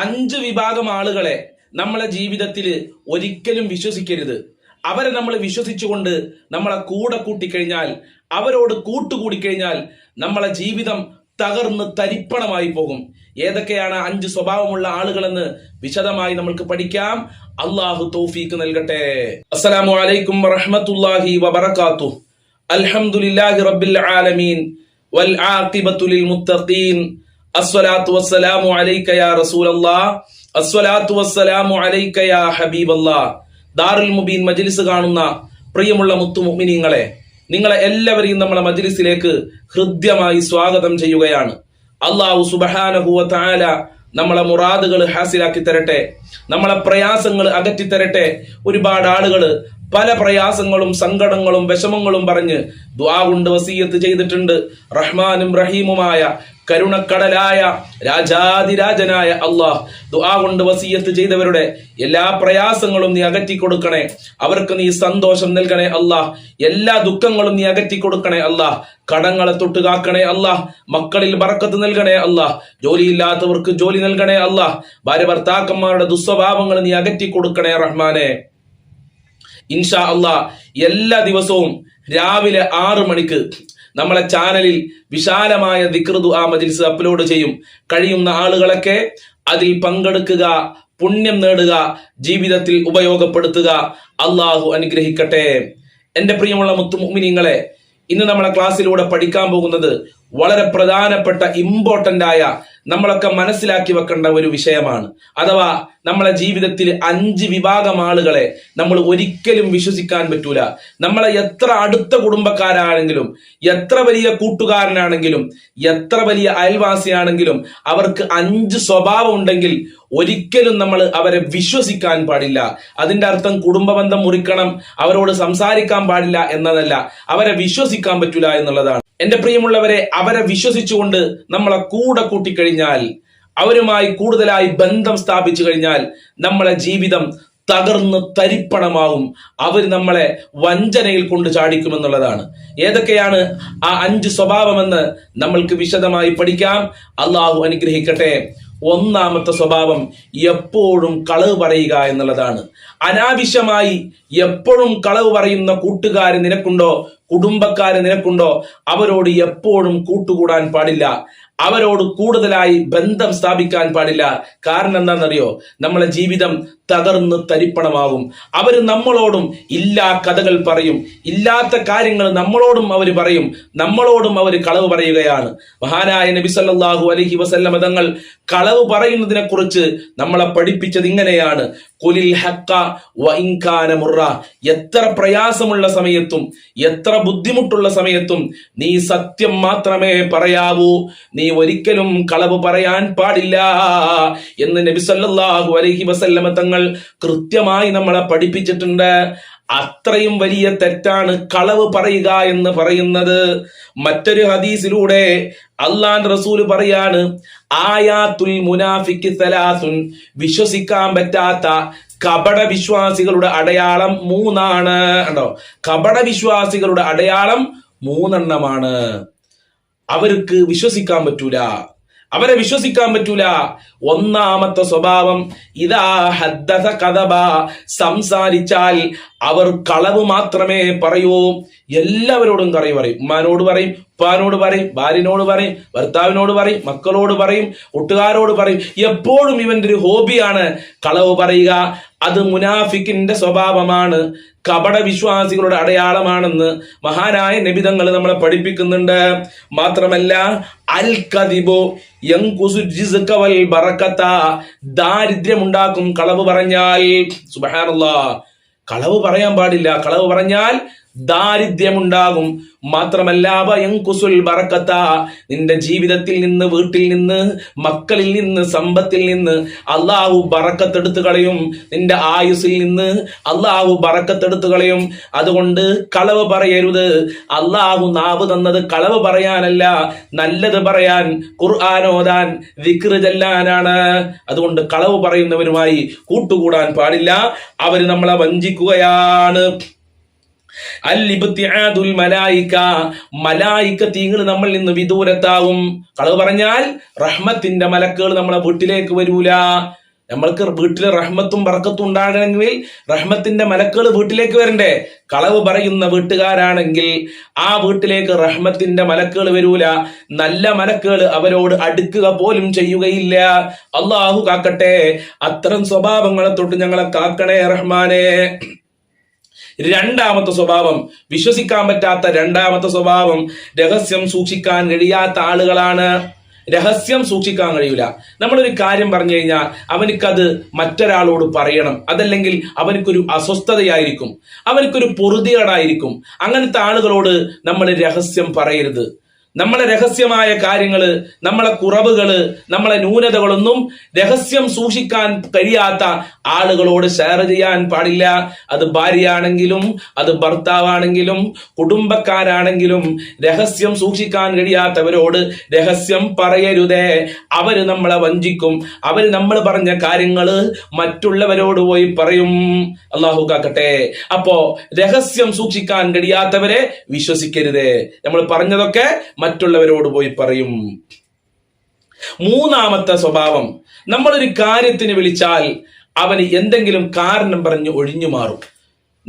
അഞ്ച് വിഭാഗം ആളുകളെ നമ്മളെ ജീവിതത്തിൽ ഒരിക്കലും വിശ്വസിക്കരുത്. അവരെ നമ്മൾ വിശ്വസിച്ചുകൊണ്ട് നമ്മളെ കൂടെ കൂട്ടിക്കഴിഞ്ഞാൽ അവരോട് കൂട്ടുകൂടിക്കഴിഞ്ഞാൽ നമ്മളെ ജീവിതം തകർന്ന് തരിപ്പണമായി പോകും. ഏതൊക്കെയാണ് അഞ്ച് സ്വഭാവമുള്ള ആളുകളെന്ന് വിശദമായി നമ്മൾക്ക് പഠിക്കാം. അള്ളാഹു തൗഫീക്ക് നൽകട്ടെ. അസ്സലാമു അലൈക്കും വറഹ്മത്തുള്ളാഹി വബറകാത്തു. അൽഹംദുലില്ലാഹി റബ്ബിൽ ആലമീൻ. വൽ ലിൽ മുത്തഖീൻ. അസ്സലാത്തു വസ്സലാമു അലൈക യാ റസൂലല്ലാഹ് അസ്സലാത്തു വസ്സലാമു അലൈക യാ ഹബീബല്ലാഹ് ദാറുൽ മുബീൻ മജ്ലിസ് കാണുന്ന പ്രിയമുള്ള മുത്തുമുഹ്മിനിങ്ങളെ നിങ്ങളെ എല്ലാവരെയും നമ്മളെ മജ്ലിസിലേക്ക് ഹൃദ്യമായി സ്വാഗതം ചെയ്യുകയാണ്. അള്ളാഹു സുബഹാനഹു വ നമ്മളെ മുറാദുകൾ ഹാസിലാക്കി തരട്ടെ നമ്മളെ പ്രയാസങ്ങൾ അകറ്റി തരട്ടെ. ഒരുപാട് ആളുകൾ പല പ്രയാസങ്ങളും സങ്കടങ്ങളും വിഷമങ്ങളും പറഞ്ഞ് ദ്വാ കൊണ്ട് വസീയത്ത് ചെയ്തിട്ടുണ്ട്. റഹ്മാനും റഹീമുമായ കരുണക്കടലായ രാജാതിരാജനായ അള്ളാഹ് ദുആ കൊണ്ട് വസീയത്ത് ചെയ്തവരുടെ എല്ലാ പ്രയാസങ്ങളും നീ അകറ്റി കൊടുക്കണേ അവർക്ക് നീ സന്തോഷം നൽകണേ അള്ളാഹ്. എല്ലാ ദുഃഖങ്ങളും നീ അകറ്റി കൊടുക്കണേ അള്ളാഹ്. കടങ്ങളെ തൊട്ട് കാക്കണേ അള്ളാഹ്. മക്കളിൽ ബറക്കത്ത് നൽകണേ അള്ളാഹ്. ജോലിയില്ലാത്തവർക്ക് ജോലി നൽകണേ അള്ളാഹ്. ഭാര്യ ഭർത്താക്കന്മാരുടെ ദുസ്വഭാവങ്ങൾ നീ അകറ്റി കൊടുക്കണേ റഹ്മാനെ. ഇൻഷാ അള്ളാഹ് എല്ലാ ദിവസവും രാവിലെ ആറ് മണിക്ക് നമ്മളെ ചാനലിൽ വിശാലമായ ദിക്രതു ആ മജിൽസ് അപ്ലോഡ് ചെയ്യും. കഴിയുന്ന ആളുകളൊക്കെ അതിൽ പങ്കെടുക്കുക പുണ്യം നേടുക ജീവിതത്തിൽ ഉപയോഗപ്പെടുത്തുക. അള്ളാഹു അനുഗ്രഹിക്കട്ടെ. എന്റെ പ്രിയമുള്ള മുത്തുമുമിനിങ്ങളെ ഇന്ന് നമ്മളെ ക്ലാസ്സിലൂടെ പഠിക്കാൻ പോകുന്നത് വളരെ പ്രധാനപ്പെട്ട ഇമ്പോർട്ടന്റ് ആയ നമ്മളൊക്കെ മനസ്സിലാക്കി വെക്കേണ്ട ഒരു വിഷയമാണ്. അഥവാ നമ്മളെ ജീവിതത്തിൽ അഞ്ച് വിഭാഗം ആളുകളെ നമ്മൾ ഒരിക്കലും വിശ്വസിക്കാൻ പറ്റൂല. നമ്മളെ എത്ര അടുത്ത കുടുംബക്കാരാണെങ്കിലും എത്ര വലിയ കൂട്ടുകാരനാണെങ്കിലും എത്ര വലിയ അയൽവാസിയാണെങ്കിലും അവർക്ക് അഞ്ച് സ്വഭാവം ഉണ്ടെങ്കിൽ ഒരിക്കലും നമ്മൾ അവരെ വിശ്വസിക്കാൻ പാടില്ല. അതിന്റെ അർത്ഥം കുടുംബബന്ധം മുറിക്കണം അവരോട് സംസാരിക്കാൻ പാടില്ല എന്നതല്ല. അവരെ വിശ്വസിക്കാൻ പറ്റൂല എന്നുള്ളതാണ്. എന്റെ പ്രിയമുള്ളവരെ അവരെ വിശ്വസിച്ചുകൊണ്ട് നമ്മളെ കൂടെ കൂട്ടിക്കഴിഞ്ഞാൽ അവരുമായി കൂടുതലായി ബന്ധം സ്ഥാപിച്ചു കഴിഞ്ഞാൽ നമ്മളെ ജീവിതം തകർന്ന് തരിപ്പണമാവും അവർ നമ്മളെ വഞ്ചനയിൽ കൊണ്ട് ചാടിക്കുമെന്നുള്ളതാണ്. ഏതൊക്കെയാണ് ആ അഞ്ച് സ്വഭാവമെന്ന് നമ്മൾക്ക് വിശദമായി പഠിക്കാം. അള്ളാഹു അനുഗ്രഹിക്കട്ടെ. ഒന്നാമത്തെ സ്വഭാവം എപ്പോഴും കളവ് പറയുക എന്നുള്ളതാണ്. അനാവശ്യമായി എപ്പോഴും കളവ് പറയുന്ന കൂട്ടുകാർ നിനക്കുണ്ടോ? കുടുംബക്കാർ നിനക്കുണ്ടോ? അവരോട് എപ്പോഴും കൂട്ടുകൂടാൻ പാടില്ല. അവരോട് കൂടുതലായി ബന്ധം സ്ഥാപിക്കാൻ പാടില്ല. കാരണം എന്താണെന്നറിയോ? നമ്മളെ ജീവിതം തകർന്ന് തരിപ്പണമാകും അവർ നമ്മളോടും ഇല്ലാ കഥകൾ പറയും. ഇല്ലാത്ത കാര്യങ്ങൾ നമ്മളോടും അവർ പറയും. നമ്മളോടും അവർ കളവ് പറയുകയാണ്. മഹാനായ നബി സല്ലല്ലാഹു അലൈഹി വസല്ലമ തങ്ങൾ കളവ് പറയുന്നതിനെ കുറിച്ച് നമ്മളെ പഠിപ്പിച്ചത് ഇങ്ങനെയാണ്. കുലിൽ ഹക്ക വ ഇൻകാന മുറ. എത്ര പ്രയാസമുള്ള സമയത്തും എത്ര ബുദ്ധിമുട്ടുള്ള സമയത്തും നീ സത്യം മാത്രമേ പറയാവൂ. നീ ഒരിക്കലും കളവ് പറയാൻ പാടില്ല എന്ന് നബി സല്ലല്ലാഹു അലൈഹി വസല്ലമ തങ്ങൾ കൃത്യമായി നമ്മളെ പഠിപ്പിച്ചിട്ടുണ്ട്. അത്രയും വലിയ തെറ്റാണ് കളവ് പറയുക എന്ന് പറയുന്നത്. മറ്റൊരു ഹദീസിലൂടെ അള്ളാൻ റസൂൽ പറയാണ് ആയാത്തുൽ മുനാഫിക്ക് സലാസുൻ. വിശ്വസിക്കാൻ പറ്റാത്ത കപട വിശ്വാസികളുടെ അടയാളം മൂന്നാണ്. കണ്ടോ? കപട വിശ്വാസികളുടെ അടയാളം മൂന്നെണ്ണമാണ്. അവർക്ക് വിശ്വസിക്കാൻ പറ്റൂല. അവരെ വിശ്വസിക്കാൻ പറ്റൂല. ഒന്നാമത്തെ സ്വഭാവം ഇതാ ഹദ്ദസ കഥബ സംസാരിച്ചാൽ അവർ കളവ് മാത്രമേ പറയൂ. എല്ലാവരോടും കറി പറയും. ഉമ്മാനോട് പറയും ഉപ്പാനോട് പറയും ഭാര്യനോട് പറയും ഭർത്താവിനോട് പറയും മക്കളോട് പറയും കൂട്ടുകാരോട് പറയും. എപ്പോഴും ഇവന്റെ ഒരു ഹോബിയാണ് കളവ് പറയുക. അത് മുനാഫിക്കിന്റെ സ്വഭാവമാണ്. കപട വിശ്വാസികളുടെ അടയാളമാണെന്ന് മഹാനായ നബിതങ്ങൾ നമ്മളെ പഠിപ്പിക്കുന്നുണ്ട്. മാത്രമല്ല അൽ കദിബോ വൽ ബറക്കത്ത ദാരിദ്ര്യമുണ്ടാക്കും കളവ് പറഞ്ഞാൽ സുബഹാനുള്ള കളവ് പറയാൻ പാടില്ല. കളവ് പറഞ്ഞാൽ ദാരിദ്ര്യമുണ്ടാകും. മാത്രമല്ല വയങ്കുസുൽ ബറക്കത്ത നിന്റെ ജീവിതത്തിൽ നിന്ന് വീട്ടിൽ നിന്ന് മക്കളിൽ നിന്ന് സമ്പത്തിൽ നിന്ന് അള്ളാഹു ബറക്കത്തെടുത്ത് കളയും. നിന്റെ ആയുസിൽ നിന്ന് അള്ളാഹു ബറക്കത്തെടുത്ത് കളയും. അതുകൊണ്ട് കളവ് പറയരുത്. അള്ളാഹു നാവ് തന്നത് കളവ് പറയാനല്ല നല്ലത് പറയാൻ ഖുർആൻ ഓതാൻ വിക്റ് ചെല്ലാനാണ്. അതുകൊണ്ട് കളവ് പറയുന്നവരുമായി കൂട്ടുകൂടാൻ പാടില്ല. അവർ നമ്മളെ വഞ്ചിക്കുകയാണ്. അൽ തീങ്ങൾ നമ്മൾ നിന്ന് വിദൂരത്താവും. കളവ് പറഞ്ഞാൽ റഹ്മത്തിന്റെ മലക്കുകൾ നമ്മളെ വീട്ടിലേക്ക് വരൂല. നമ്മൾക്ക് വീട്ടിൽ റഹ്മത്തും ബർക്കത്തും ഉണ്ടാകണമെങ്കിൽ റഹ്മത്തിന്റെ മലക്കുകൾ വീട്ടിലേക്ക് വരണ്ടേ? കളവ് പറയുന്ന വീട്ടുകാരാണെങ്കിൽ ആ വീട്ടിലേക്ക് റഹ്മത്തിന്റെ മലക്കുകൾ വരൂല. നല്ല മലക്കുകൾ അവരോട് അടുക്കുക പോലും ചെയ്യുകയില്ല. അള്ളാഹു കാക്കട്ടെ അത്തരം സ്വഭാവങ്ങളെ തൊട്ട് ഞങ്ങളെ കാക്കണേ റഹ്മാനെ. രണ്ടാമത്തെ സ്വഭാവം വിശ്വസിക്കാൻ പറ്റാത്ത രണ്ടാമത്തെ സ്വഭാവം രഹസ്യം സൂക്ഷിക്കാൻ കഴിയാത്ത ആളുകളാണ്. രഹസ്യം സൂക്ഷിക്കാൻ കഴിയൂല. നമ്മളൊരു കാര്യം പറഞ്ഞു കഴിഞ്ഞാൽ അവനിക്കത് മറ്റൊരാളോട് പറയണം. അതല്ലെങ്കിൽ അവനക്കൊരു അസ്വസ്ഥതയായിരിക്കും. അവനക്കൊരു പൊറുതികേടായിരിക്കും. അങ്ങനത്തെ ആളുകളോട് നമ്മൾ രഹസ്യം പറയരുത്. നമ്മളെ രഹസ്യമായ കാര്യങ്ങൾ നമ്മളെ കുറവുകൾ നമ്മളെ ന്യൂനതകളൊന്നും രഹസ്യം സൂക്ഷിക്കാൻ കഴിയാത്ത ആളുകളോട് ഷെയർ ചെയ്യാൻ പാടില്ല. അത് ഭാര്യയാണെങ്കിലും അത് ഭർത്താവാണെങ്കിലും കുടുംബക്കാരാണെങ്കിലും രഹസ്യം സൂക്ഷിക്കാൻ കഴിയാത്തവരോട് രഹസ്യം പറയരുതേ. അവർ നമ്മളെ വഞ്ചിക്കും. അവർ നമ്മൾ പറഞ്ഞ കാര്യങ്ങൾ മറ്റുള്ളവരോട് പോയി പറയും. അള്ളാഹു കാക്കട്ടെ. അപ്പോ രഹസ്യം സൂക്ഷിക്കാൻ കഴിയാത്തവരെ വിശ്വസിക്കരുതേ. നമ്മൾ പറഞ്ഞതൊക്കെ മറ്റുള്ളവരോട് പോയി പറയും. മൂന്നാമത്തെ സ്വഭാവം നമ്മളൊരു കാര്യത്തിന് വിളിച്ചാൽ അവന് എന്തെങ്കിലും കാരണം പറഞ്ഞ് ഒഴിഞ്ഞു മാറും.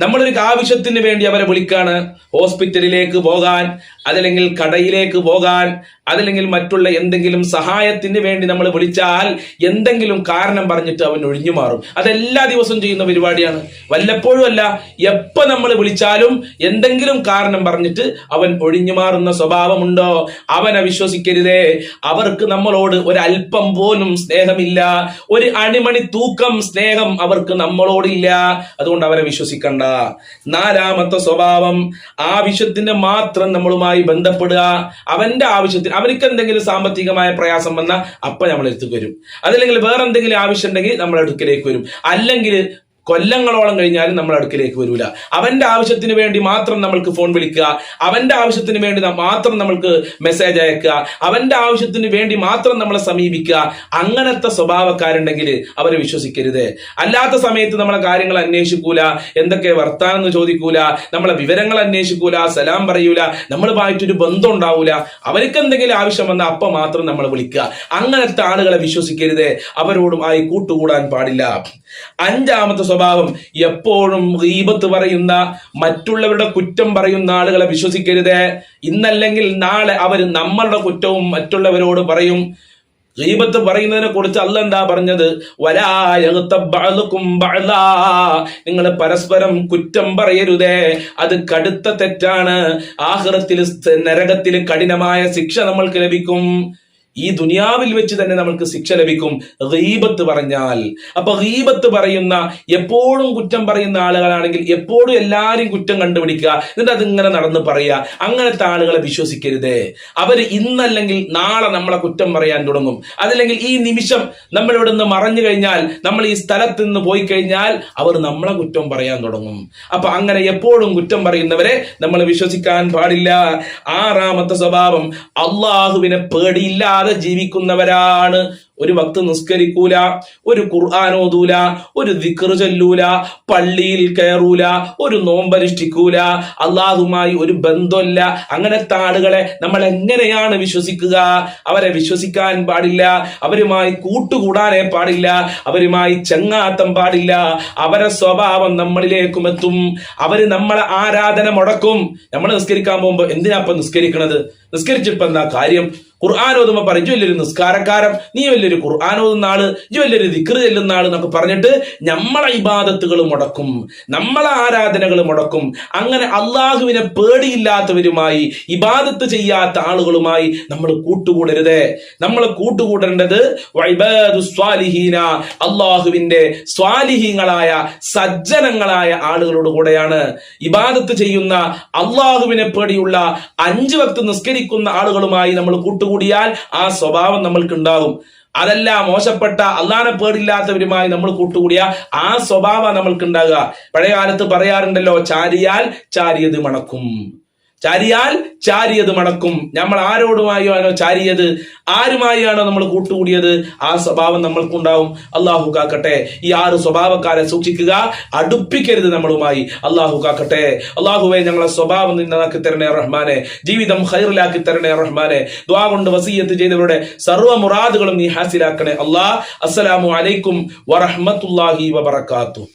നമ്മളൊരു ആവശ്യത്തിന് വേണ്ടി അവരെ വിളിക്കാണ്. ഹോസ്പിറ്റലിലേക്ക് പോകാൻ അതല്ലെങ്കിൽ കടയിലേക്ക് പോകാൻ അതല്ലെങ്കിൽ മറ്റുള്ള എന്തെങ്കിലും സഹായത്തിന് വേണ്ടി നമ്മൾ വിളിച്ചാൽ എന്തെങ്കിലും കാരണം പറഞ്ഞിട്ട് അവൻ ഒഴിഞ്ഞു മാറും. അതെല്ലാ ദിവസവും ചെയ്യുന്ന പരിപാടിയാണ്. വല്ലപ്പോഴും അല്ല എപ്പോൾ നമ്മൾ വിളിച്ചാലും എന്തെങ്കിലും കാരണം പറഞ്ഞിട്ട് അവൻ ഒഴിഞ്ഞു മാറുന്ന സ്വഭാവമുണ്ടോ? അവനെ വിശ്വസിക്കരുതേ അവർക്ക് നമ്മളോട് ഒരല്പം പോലും സ്നേഹമില്ല. ഒരു അണിമണി തൂക്കം സ്നേഹം അവർക്ക് നമ്മളോടില്ല. അതുകൊണ്ട് അവരെ വിശ്വസിക്കണ്ട. നാലാമത്തെ സ്വഭാവം ആവശ്യത്തിന് മാത്രം നമ്മളുമായി ബന്ധപ്പെടുക. അവന്റെ ആവശ്യത്തിന് അവർക്ക് എന്തെങ്കിലും സാമ്പത്തികമായ പ്രയാസം വന്നാൽ അപ്പൊ നമ്മൾ എടുത്തു വരും. അതല്ലെങ്കിൽ വേറെ എന്തെങ്കിലും ആവശ്യം ഉണ്ടെങ്കിൽ നമ്മൾ അടുക്കലേക്ക് വരും. അല്ലെങ്കിൽ കൊല്ലങ്ങളോളം കഴിഞ്ഞാലും നമ്മൾ അടുക്കിലേക്ക് വരൂല. അവന്റെ ആവശ്യത്തിന് വേണ്ടി മാത്രം നമ്മൾക്ക് ഫോൺ വിളിക്കുക. അവന്റെ ആവശ്യത്തിന് വേണ്ടി മാത്രം നമ്മൾക്ക് മെസ്സേജ് അയക്കുക. അവന്റെ ആവശ്യത്തിന് വേണ്ടി മാത്രം നമ്മളെ സമീപിക്കുക. അങ്ങനത്തെ സ്വഭാവക്കാരുണ്ടെങ്കിൽ അവരെ വിശ്വസിക്കരുത്. അല്ലാത്ത സമയത്ത് നമ്മളെ കാര്യങ്ങൾ അന്വേഷിക്കൂല. എന്തൊക്കെ വർത്താനം എന്ന് ചോദിക്കൂല. നമ്മളെ വിവരങ്ങൾ അന്വേഷിക്കൂല. സലാം പറയൂല. നമ്മളുമായിട്ടൊരു ബന്ധം ഉണ്ടാവൂല. അവർക്ക് എന്തെങ്കിലും ആവശ്യം വന്നാൽ അപ്പൊ മാത്രം നമ്മൾ വിളിക്കുക. അങ്ങനത്തെ ആളുകളെ വിശ്വസിക്കരുത്. അവരോടുമായി കൂട്ടുകൂടാൻ പാടില്ല. അഞ്ചാമത്തെ സ്വഭാവം എപ്പോഴും റീബത്ത് പറയുന്ന മറ്റുള്ളവരുടെ കുറ്റം പറയുന്ന ആളുകളെ വിശ്വസിക്കരുത്. ഇന്നല്ലെങ്കിൽ നാളെ അവർ നമ്മളുടെ കുറ്റവും മറ്റുള്ളവരോട് പറയും. ഗീബത്ത് പറയുന്നതിനെ കുറിച്ച് അല്ല എന്താ പറഞ്ഞത്? നിങ്ങൾ പരസ്പരം കുറ്റം പറയരുതേ. അത് കടുത്ത തെറ്റാണ്. ആഹ്റത്തിൽ നരകത്തിൽ കഠിനമായ ശിക്ഷ നമ്മൾക്ക് ലഭിക്കും. ഈ ദുനിയാവിൽ വെച്ച് തന്നെ നമ്മൾക്ക് ശിക്ഷ ലഭിക്കും. റീബത്ത് പറഞ്ഞാൽ. അപ്പൊ റീബത്ത് പറയുന്ന എപ്പോഴും കുറ്റം പറയുന്ന ആളുകളാണെങ്കിൽ എപ്പോഴും എല്ലാവരും കുറ്റം കണ്ടുപിടിക്കുക. എന്നിട്ട് അതിങ്ങനെ നടന്ന് പറയുക. അങ്ങനത്തെ ആളുകളെ വിശ്വസിക്കരുത്. അവർ ഇന്നല്ലെങ്കിൽ നാളെ നമ്മളെ കുറ്റം പറയാൻ തുടങ്ങും. അതല്ലെങ്കിൽ ഈ നിമിഷം നമ്മൾ ഇവിടെ നിന്ന് മറഞ്ഞു കഴിഞ്ഞാൽ നമ്മൾ ഈ സ്ഥലത്ത് നിന്ന് പോയി കഴിഞ്ഞാൽ അവർ നമ്മളെ കുറ്റം പറയാൻ തുടങ്ങും. അപ്പൊ അങ്ങനെ എപ്പോഴും കുറ്റം പറയുന്നവരെ നമ്മൾ വിശ്വസിക്കാൻ പാടില്ല. ആറാമത്തെ സ്വഭാവം അള്ളാഹുവിനെ പേടിയില്ലാതെ ജീവിക്കുന്നവരാണ് ഒരു ഭക്ത് നിസ്കരിക്കൂല ഒരു ഖുർആൻ ഒരു ദിക്ർ ചൊല്ലൂല പള്ളിയിൽ കയറൂല ഒരു നോമ്പനുഷ്ഠിക്കൂല അള്ളാഹുമായി ഒരു ബന്ധമല്ല. അങ്ങനത്തെ ആളുകളെ നമ്മൾ എങ്ങനെയാണ് വിശ്വസിക്കുക? അവരെ വിശ്വസിക്കാൻ പാടില്ല അവരുമായി കൂട്ടുകൂടാനേ പാടില്ല അവരുമായി ചെങ്ങാത്തം പാടില്ല. അവരെ സ്വഭാവം നമ്മളിലേക്കും എത്തും. അവർ നമ്മളെ ആരാധന മുടക്കും. നമ്മൾ നിസ്കരിക്കാൻ പോകുമ്പോൾ എന്തിനാ ഇപ്പൊ നിസ്കരിക്കണത്? നിസ്കരിച്ചിപ്പോ എന്താ കാര്യം? ഖുർആൻ ഓതുമ്പോ പറയും വലിയൊരു നിസ്കാരക്കാരൻ നീ വലിയൊരു ഖുർആൻ ഓതുന്ന ആൾ ഇജ് വലിയൊരു ദിക്ർ ചെല്ലുന്ന ആൾ എന്നൊക്കെ പറഞ്ഞിട്ട് നമ്മളെ ഇബാദത്തുകൾ മുടക്കും. നമ്മളെ ആരാധനകൾ മുടക്കും. അങ്ങനെ അള്ളാഹുവിനെ പേടിയില്ലാത്തവരുമായി ഇബാദത്ത് ചെയ്യാത്ത ആളുകളുമായി നമ്മൾ കൂട്ടുകൂടരുത്. നമ്മൾ കൂട്ടുകൂടേണ്ടത് അള്ളാഹുവിന്റെ സ്വാലിഹീങ്ങളായ സജ്ജനങ്ങളായ ആളുകളോട് കൂടെയാണ്. ഇബാദത്ത് ചെയ്യുന്ന അള്ളാഹുവിനെ പേടിയുള്ള അഞ്ചു വക്ത് നിസ്കരിക്കുന്ന ആളുകളുമായി നമ്മൾ കൂട്ടുകൂടിയാൽ ആ സ്വഭാവം നമ്മൾക്ക് ഉണ്ടാകും അതല്ല മോശപ്പെട്ട അള്ളാനെ പേടില്ലാത്തവരുമായി നമ്മൾ കൂട്ടുകൂടിയ ആ സ്വഭാവം നമ്മൾക്ക് ഉണ്ടാകുക പഴയ കാലത്ത് പറയാറുണ്ടല്ലോ ചാരിയാൽ ചാരിയത് മണക്കും. ചാരിയാൽ ചാരിയത് മടക്കും. നമ്മൾ ആരോടുമായാണോ ചാരിയത്? ആരുമായാണോ നമ്മൾ കൂട്ടുകൂടിയത്? ആ സ്വഭാവം നമ്മൾക്കുണ്ടാവും. അള്ളാഹു കാക്കട്ടെ ഈ ആറ് സ്വഭാവക്കാരെ സൂക്ഷിക്കുക. അടുപ്പിക്കരുത് നമ്മളുമായി. അള്ളാഹു കാക്കട്ടെ അള്ളാഹുവെ ഞങ്ങളെ സ്വഭാവം നിന്നതാക്കി തരണേ റഹ്മാനെ. ജീവിതം ഹൈറിലാക്കി തരണേ റഹ്മാനെ. ദ്വാ കൊണ്ട് വസീയത്ത് ചെയ്തവരുടെ സർവ മുറാദുകളും നീ ഹാസിലാക്കണേ. അള്ളാഹ് അസ്സലാമു അലൈക്കും വറഹ്മത്തുള്ളാഹി വബറകാതുഹു.